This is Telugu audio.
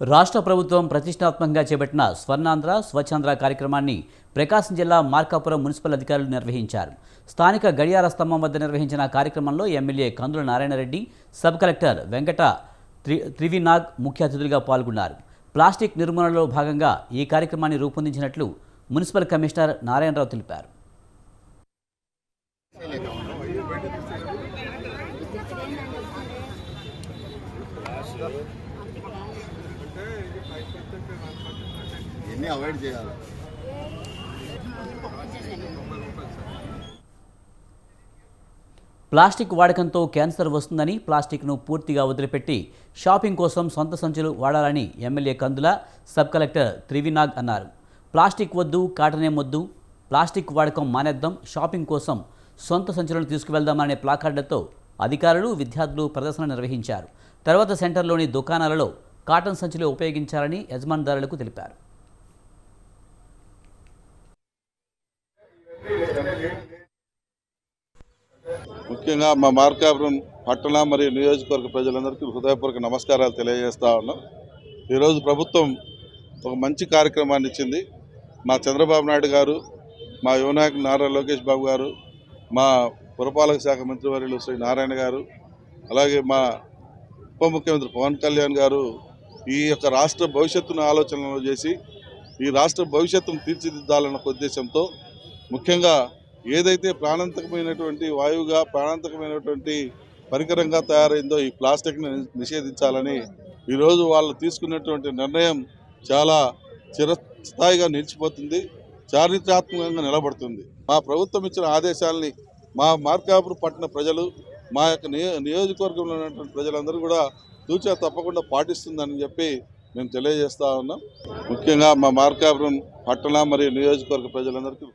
రాష్ట్ర ప్రభుత్వం ప్రతిష్టాత్మకంగా చేపట్టిన స్వర్ణాంధ్ర స్వచ్ఛాంధ్ర కార్యక్రమాన్ని ప్రకాశం జిల్లా మార్కాపురం మున్సిపల్ అధికారులు నిర్వహించారు. స్థానిక గడియార స్తంభం వద్ద నిర్వహించిన కార్యక్రమంలో MLA Kandula Narayana Reddy sub collector Venkata three Trivinag ముఖ్య అతిథులుగా పాల్గొన్నారు. ప్లాస్టిక్ నిర్మూలనలో భాగంగా ఈ కార్యక్రమాన్ని రూపొందించినట్లు మున్సిపల్ కమిషనర్ నారాయణరావు తెలిపారు. ఎన్ని అవాయిడ్ చేయాలి. ప్లాస్టిక్ వాడకంతో క్యాన్సర్ వస్తుందని ప్లాస్టిక్ను పూర్తిగా వదిలిపెట్టి షాపింగ్ కోసం సొంత సంచులు వాడాలని MLA Kandula sub collector Trivinag అన్నారు. ప్లాస్టిక్ వద్దు కాటనే వద్దు ప్లాస్టిక్ వాడకం మానేద్దాం షాపింగ్ కోసం సొంత సంచులను తీసుకువెళ్దామనే ప్లాకార్డులతో అధికారులు విద్యార్థులు ప్రదర్శన నిర్వహించారు. తర్వాత సెంటర్లోని దుకాణాలలో కాటన్ సంచులు ఉపయోగించాలని యజమానిదారులకు తెలిపారు. ముఖ్యంగా మా మార్కాపురం పట్టణ మరియు నియోజకవర్గ ప్రజలందరికీ హృదయపూర్వక నమస్కారాలు తెలియజేస్తా ఉన్నాం. ఈరోజు ప్రభుత్వం ఒక మంచి కార్యక్రమాన్ని ఇచ్చింది. మా చంద్రబాబు నాయుడు గారు మా యువనాయకు నారా లోకేష్ బాబు గారు మా పురపాలక శాఖ మంత్రివర్యులు శ్రీ నారాయణ గారు అలాగే మా ఉప ముఖ్యమంత్రి పవన్ కళ్యాణ్ గారు ఈ యొక్క రాష్ట్ర భవిష్యత్తును ఆలోచనలు చేసి ఈ రాష్ట్ర భవిష్యత్తును తీర్చిదిద్దాలన్న ఉద్దేశంతో ముఖ్యంగా ఏదైతే ప్రాణాంతకమైనటువంటి వాయువుగా ప్రాణాంతకమైనటువంటి పరికరంగా తయారైందో ఈ ప్లాస్టిక్ని నిషేధించాలని ఈరోజు వాళ్ళు తీసుకున్నటువంటి నిర్ణయం చాలా చిరస్థాయిగా నిలిచిపోతుంది చారిత్రాత్మకంగా నిలబడుతుంది. మా ప్రభుత్వం ఇచ్చిన ఆదేశాలని మా మార్కాపురం పట్టణ ప్రజలు మా యొక్క నియో నియోజకవర్గంలో ఉన్నటువంటి ప్రజలందరూ కూడా తూచా తప్పకుండా పాటిస్తుందని చెప్పి మేము తెలియజేస్తా ఉన్నాం. ముఖ్యంగా మా మార్కాపురం పట్టణ మరియు నియోజకవర్గ ప్రజలందరికీ